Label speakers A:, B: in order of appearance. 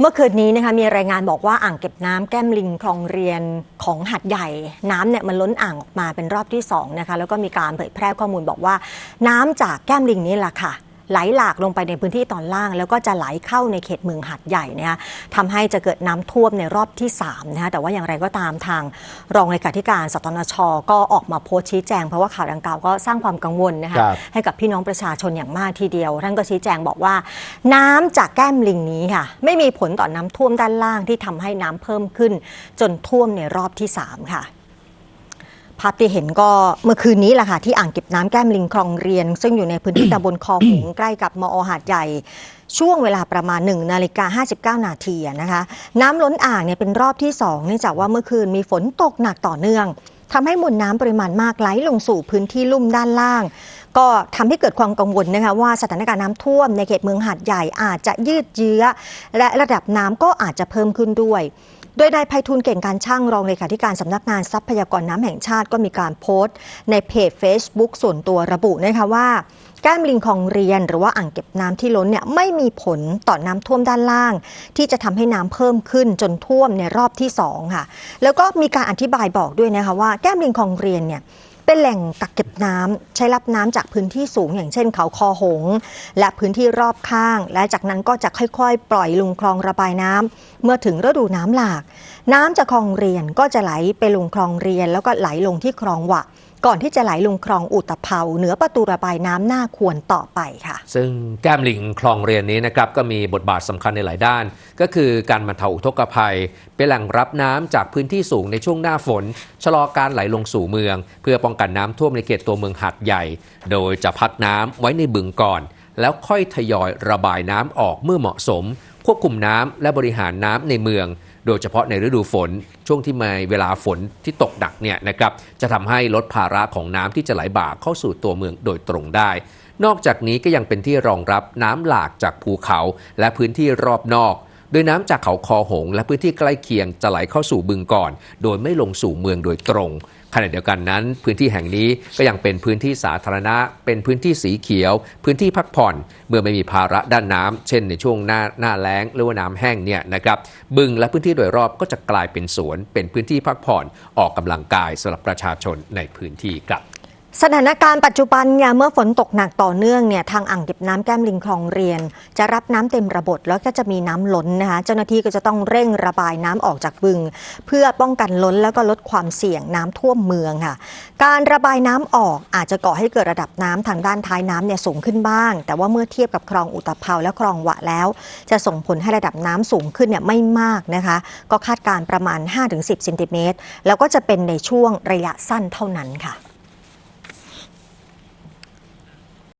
A: เมื่อคืนนี้นะคะมีรายงานบอกว่าอ่างเก็บน้ำแก้มลิงคลองเรียนของหัดใหญ่น้ำเนี่ยมันล้นอ่างออกมาเป็นรอบที่2นะคะแล้วก็มีการเผยแพร่ข้อมูลบอกว่าน้ำจากแก้มลิงนี้แหละค่ะ ไหลหลากลงไปในพื้นที่ตอนล่าง แล้วก็จะไหลเข้าในเขตเมืองหัดใหญ่นะคะทำให้จะเกิดน้ำท่วมในรอบที่3นะคะแต่ว่าอย่างไรก็ตามทางรองเลขาธิการสตนช ก็ออกมาโพสต์ชี้แจงเพราะว่าข่าวดังกล่าวก็สร้างความกังวลนะคะ
B: ครับ
A: ให้กับพี่น้องประชาชนอย่างมากทีเดียว ท่านก็ชี้แจงบอกว่า น้ำจากแก้มลิงนี้ค่ะ ไม่มีผลต่อน้ำท่วมด้านล่างที่ทำให้น้ำเพิ่มขึ้น จนท่วมในรอบที่3ค่ะภาพที่เห็นก็เมื่อคืนนี้แหละค่ะที่อ่างเก็บน้ำแก้มลิงคลองเรียน ซึ่งอยู่ในพื้นที่ตำบลคลองหงส์ใกล้กับมอหาดใหญ่ ช่วงเวลาประมาณ1นาฬิกา59 นาทีนะคะ น้ำล้นอ่างเนี่ยเป็นรอบที่2เนื่องจากว่าเมื่อคืนมีฝนตกหนักต่อเนื่องทำให้มวลน้ำปริมาณมากไหลลงสู่พื้นที่ลุ่มด้านล่าง ก็ทำให้เกิดความกังวลนะคะว่าสถานการณ์น้ำท่วมในเขตเมืองหาดใหญ่อาจจะยืดเยื้อ และระดับน้ำก็อาจจะเพิ่มขึ้นด้วย โดยนายไพฑูรย์เก่งการช่างรองเลขาธิการสำนักงานทรัพยากรน้ำแห่งชาติก็มีการโพสต์ ในเพจ Facebook ส่วนตัวระบุนะคะว่าแก้มลิงคลองเรียนหรือว่าอ่างเก็บน้ำที่ล้นเนี่ยไม่มีผลต่อน้ำท่วมด้านล่าง ที่จะทำให้น้ำเพิ่มขึ้นจนท่วมในรอบที่2ค่ะแล้วก็มีการอธิบายบอกด้วยนะคะว่าแก้มลิงคลองเรียนเนี่ย เป็นแหล่งกักเก็บน้ำใช้รับน้ำจากพื้นที่สูง อย่างเช่นเขาคอหง และพื้นที่รอบข้าง และจากนั้นก็จะค่อยๆ ปล่อยลงคลองระบายน้ำเมื่อถึงฤดูน้ำหลาก น้ำจากคลองเรียนก็จะไหลไปลงคลองเรียน แล้วก็ไหลลงที่คลองหวะ ก่อนที่จะไหลลงคลองอุตภเปาเหนือประตูระบายน้ำหน้าควรต่อไปค่ะ
B: ซึ่งแก้มลิงคลองเรียนนี้นะครับก็มีบทบาทสำคัญในหลายด้าน ก็คือการบรรเทาอุทกภัย เป็นแหล่งรับน้ำจากพื้นที่สูงในช่วงหน้าฝน ชะลอการไหลลงสู่เมือง เพื่อป้องกันน้ำท่วมในเขตตัวเมืองหัดใหญ่ โดยจะพักน้ำไว้ในบึงก่อน แล้วค่อยทยอยระบายน้ำออกเมื่อเหมาะสม ควบคุมน้ำและบริหารน้ำในเมือง โดยเฉพาะในฤดูฝนช่วงที่มีเวลาฝนที่ตกหนักเนี่ยนะครับจะทำให้ลดภาระของน้ำที่จะไหลบ่าเข้าสู่ตัวเมืองโดยตรงได้ นอกจากนี้ก็ยังเป็นที่รองรับน้ำหลากจากภูเขาและพื้นที่รอบนอก โดยน้ำจากเขาคอหง และพื้นที่ใกล้เคียงจะไหลเข้าสู่บึงก่อน โดยไม่ลงสู่เมืองโดยตรงขณะเดียวกันนั้น พื้นที่แห่งนี้ก็ยังเป็นพื้นที่สาธารณะ เป็นพื้นที่สีเขียว พื้นที่พักผ่อน เมื่อไม่มีภาระด้านน้ำเช่นในช่วงหน้าหน้าแล้งหรือว่าน้ำแห้งเนี่ยนะครับบึงและพื้นที่โดยรอบก็จะกลายเป็นสวน เป็นพื้นที่พักผ่อนออกกำลังกายสำหรับประชาชนในพื้นที่ครับ
A: สถานการณ์ปัจจุบันเนี่ยเมื่อฝนตกหนักต่อเนื่องเนี่ยทางอ่างเก็บน้ำแก้มลิงคลองเรียน จะรับน้ำเต็มระบบแล้วก็จะมีน้ำล้นนะคะเจ้าหน้าที่ก็จะต้องเร่งระบายน้ำออกจากบึง เพื่อป้องกันล้นแล้วก็ลดความเสี่ยงน้ำท่วมเมืองค่ะการระบายน้ำออกอาจจะก่อให้เกิดระดับน้ำทางด้านท้ายน้ำเนี่ยสูงขึ้นบ้าง แต่ว่าเมื่อเทียบกับคลองอุตภเปาและคลองหวะแล้ว จะส่งผลให้ระดับน้ำสูงขึ้นเนี่ยไม่มากนะคะ ก็คาดการประมาณ 5-10เซนติเมตรแล้วก็จะเป็นในช่วงระยะสั้นเท่านั้นค่ะ